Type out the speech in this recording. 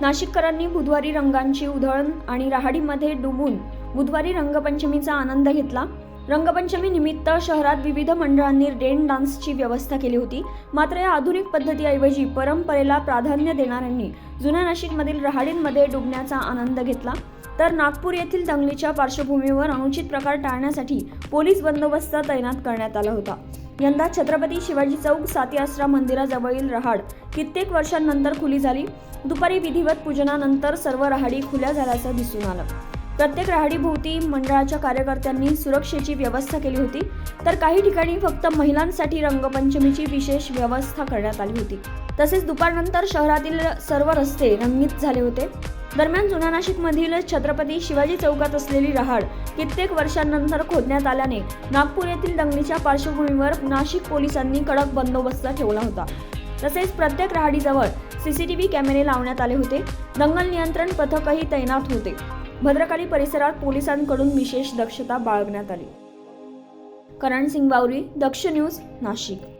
नाशिककरांनी बुधवारी रंगांची उधळण आणि राहाडीमध्ये डुबून बुधवारी रंगपंचमीचा आनंद घेतला. रंगपंचमी निमित्त शहरात विविध मंडळांनी रेन डान्सची व्यवस्था केली होती. मात्र या आधुनिक पद्धतीऐवजी परंपरेला प्राधान्य देणाऱ्यांनी जुन्या नाशिकमधील रहाडींमध्ये डुबण्याचा आनंद घेतला. तर नागपूर येथील दंगलीच्या पार्श्वभूमीवर अनुचित प्रकार टाळण्यासाठी पोलीस बंदोबस्त तैनात करण्यात आला होता. यंदा छत्रपती शिवाजी चौक साती आसरा मंदिराजवळील रहाड कित्येक वर्षांनंतर खुली झाली. दुपारी विधिवत पूजनानंतर सर्व रहाडी खुल्या झाल्याचं दिसून आलं. प्रत्येक रहाडीभोवती मंडळाच्या कार्यकर्त्यांनी सुरक्षेची व्यवस्था केली होती. तर काही ठिकाणी फक्त महिलांसाठी रंगपंचमीची विशेष व्यवस्था करण्यात आली होती. तसेच दुपारनंतर शहरातील सर्व रस्ते रंगीत झाले होते. दरम्यान जुन्या नाशिकमधील छत्रपती शिवाजी चौकात असलेली रहाड कित्येक वर्षांनंतर खोदण्यात आल्याने नागपूर येथील दंगलीच्या पार्श्वभूमीवर नाशिक पोलिसांनी कडक बंदोबस्त ठेवला होता. तसेच प्रत्येक रहाडीजवळ सीसीटीव्ही कॅमेरे लावण्यात आले होते. दंगल नियंत्रण पथकही तैनात होते. भद्रकाली परिसरात पोलिसांकडून विशेष दक्षता बाळगण्यात आली. करण सिंग बावरी दक्ष न्यूज नाशिक.